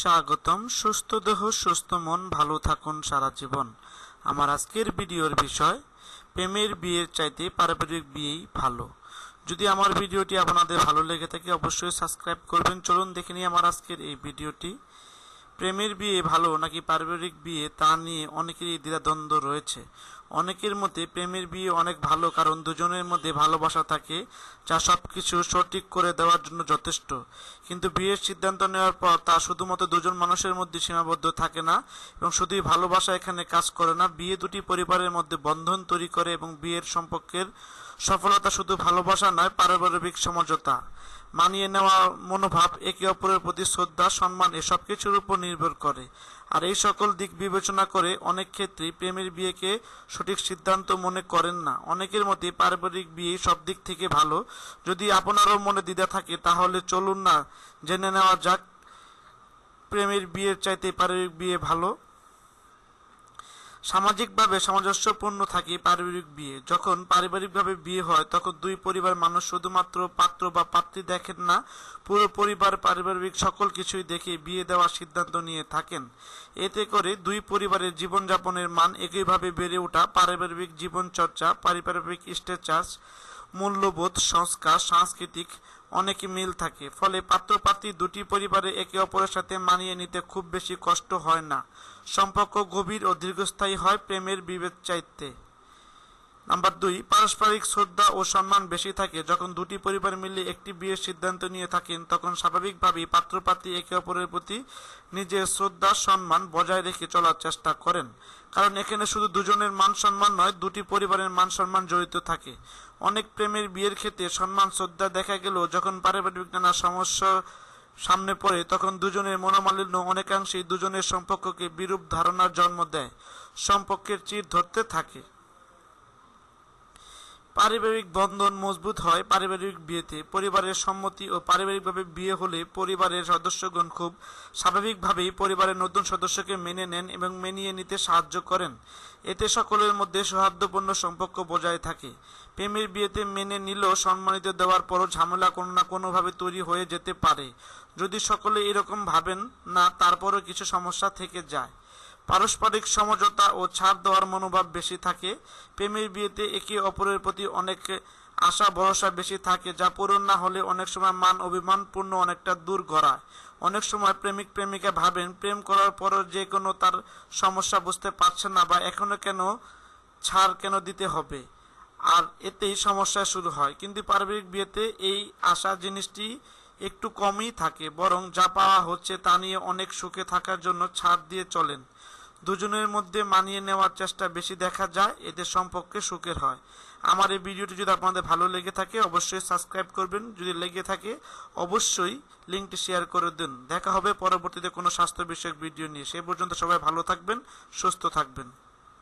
স্বাগতম। সুস্থ দেহ, সুস্থ মন, ভালো থাকুন সারা জীবন। আমার আজকের ভিডিওর বিষয়, প্রেমের বিয়ের চাইতে পারিবারিক বিয়েই ভালো। যদি আমার ভিডিওটি আপনাদের ভালো লেগে থাকে, অবশ্যই সাবস্ক্রাইব করবেন। চলুন দেখে নিই আমার আজকের এই ভিডিওটি। প্রেমের বিয়ে ভালো নাকি পারিবারিক বিয়ে তা নিয়ে অনেকেরই দ্বিধাদ্বন্দ্ব রয়েছে। অনেকের মতে প্রেমের বিয়ে অনেক ভালো, কারণ দুজনের মধ্যে ভালোবাসা থাকে যা সব কিছু সঠিক করে দেওয়ার জন্য যথেষ্ট। কিন্তু বিয়ের সিদ্ধান্ত নেওয়ার পর তা শুধুমাত্র দুজন মানুষের মধ্যে সীমাবদ্ধ থাকে না এবং শুধুই ভালোবাসা এখানে কাজ করে না, বিয়ে দুটি পরিবারের মধ্যে বন্ধন তৈরি করে এবং বিয়ের সম্পর্কের সফলতা শুধু ভালোবাসা নয়, পারিবারিক সমঝোতা। মানিয়ে নেওয়া মনোভাব একে অপরের প্রতি শ্রদ্ধা, সম্মান, এসব কিছুর উপর নির্ভর করে। আর এই সকল দিক বিবেচনা করে অনেক ক্ষেত্রে প্রেমের বিয়েকে সঠিক সিদ্ধান্ত মনে করেন না। অনেকের মতে পারিবারিক বিয়ে সব দিক থেকে ভালো। যদি আপনারও মনে দ্বিধা থাকে, তাহলে চলুন না, জেনে নেওয়া যাক। প্রেমের বিয়ের চাইতে পারিবারিক বিয়ে ভালো। সামাজিকভাবে সামঞ্জস্যপূর্ণ থাকে পারিবারিক বিয়ে। যখন পারিবারিকভাবে বিয়ে হয়, তখন দুই পরিবার মানুষ শুধুমাত্র পাত্র বা পাত্রী দেখেন না, পুরো পরিবার পারিবারিক সকল কিছুই দেখে বিয়ে দেওয়ার সিদ্ধান্ত নিয়ে থাকেন। এতে করে দুই পরিবারের জীবনযাপনের মান একইভাবে বেড়ে ওঠা, পারিবারিক জীবনচর্চা, পারিবারিক স্ট্যাচাস মূল্যবোধ, সংস্কার, সাংস্কৃতিক অনেক মিল থাকে। ফলে পাত্রপাত্রী দুটি পরিবারে একে অপরের সাথে মানিয়ে নিতে খুব বেশি কষ্ট হয় না। সম্পর্ক গভীর ও দীর্ঘস্থায়ী হয় প্রেমের বিভেদ চাইতে নাম্বার দুই, পারস্পরিক শ্রদ্ধা ও সম্মান বেশি থাকে। যখন দুটি পরিবার মিলে একটি বিয়ের সিদ্ধান্ত নিয়ে থাকেন, তখন স্বাভাবিকভাবেই পাত্রপাত্রী একে অপরের প্রতি নিজের শ্রদ্ধা সম্মান বজায় রেখে চলার চেষ্টা করেন। কারণ এখানে শুধু দুজনের মান সম্মান নয়, দুটি পরিবারের মান সম্মান জড়িত থাকে। অনেক প্রেমের বিয়ের ক্ষেত্রে সম্মান, শ্রদ্ধা দেখা গেলেও যখন পারিবারিক নানা সমস্যা সামনে পড়ে, তখন দুজনের মনোমালিন্য অনেকাংশেই দুজনের সম্পর্ককে বিরূপ ধারণার জন্ম দেয়, সম্পর্কের চির ধরতে থাকে। পারিবারিক বন্ধন মজবুত হয় পারিবারিক বিয়েতে। পরিবারের সম্মতি ও পারিবারিকভাবে বিয়ে হলে পরিবারের সদস্যগণ খুব স্বাভাবিকভাবেই পরিবারের নতুন সদস্যকে মেনে নেন এবং মেনিয়ে নিতে সাহায্য করেন। এতে সকলের মধ্যে সৌহার্দ্যপূর্ণ সম্পর্ক বজায় থাকে। প্রেমের বিয়েতে মেনে নিলেও সম্মানিত দেওয়ার পরও ঝামেলা কোনো না কোনোভাবে তৈরি হয়ে যেতে পারে। যদি সকলে এরকম ভাবেন না, তারপরও কিছু সমস্যা থেকে যায়। পারস্পরিক সমঝোতা ও ছাড় দেওয়ার মনোভাব বেশি থাকে। প্রেমের বিয়েতে একে অপরের প্রতি অনেক আশা, ভরসা বেশি থাকে, যা পূরণ না হলে অনেক সময় মান অভিমানপূর্ণ অনেকটা দূর গড়ায়। অনেক সময় প্রেমিক প্রেমিকা ভাবেন, প্রেম করার পরও যে কোনো তার সমস্যা বুঝতে পারছে না বা এখনও কেন ছাড় কেন দিতে হবে? আর এতেই সমস্যা শুরু হয়। কিন্তু পারিবারিক বিয়েতে এই আশা জিনিসটি একটু কমই থাকে, বরং যা পাওয়া হচ্ছে তা নিয়ে অনেক সুখে থাকার জন্য ছাড় দিয়ে চলেন। দুজনের মধ্যে মানিয়ে নেওয়ার চেষ্টা বেশি দেখা যায়, এদের সম্পর্কে সুখের হয়। আমার এই ভিডিওটি যদি আপনাদের ভালো লেগে থাকে, অবশ্যই সাবস্ক্রাইব করবেন। যদি লেগে থাকে, অবশ্যই লিঙ্কটি শেয়ার করে দিন। দেখা হবে পরবর্তীতে কোনো স্বাস্থ্য বিষয়ক ভিডিও নিয়ে। সে পর্যন্ত সবাই ভালো থাকবেন, সুস্থ থাকবেন।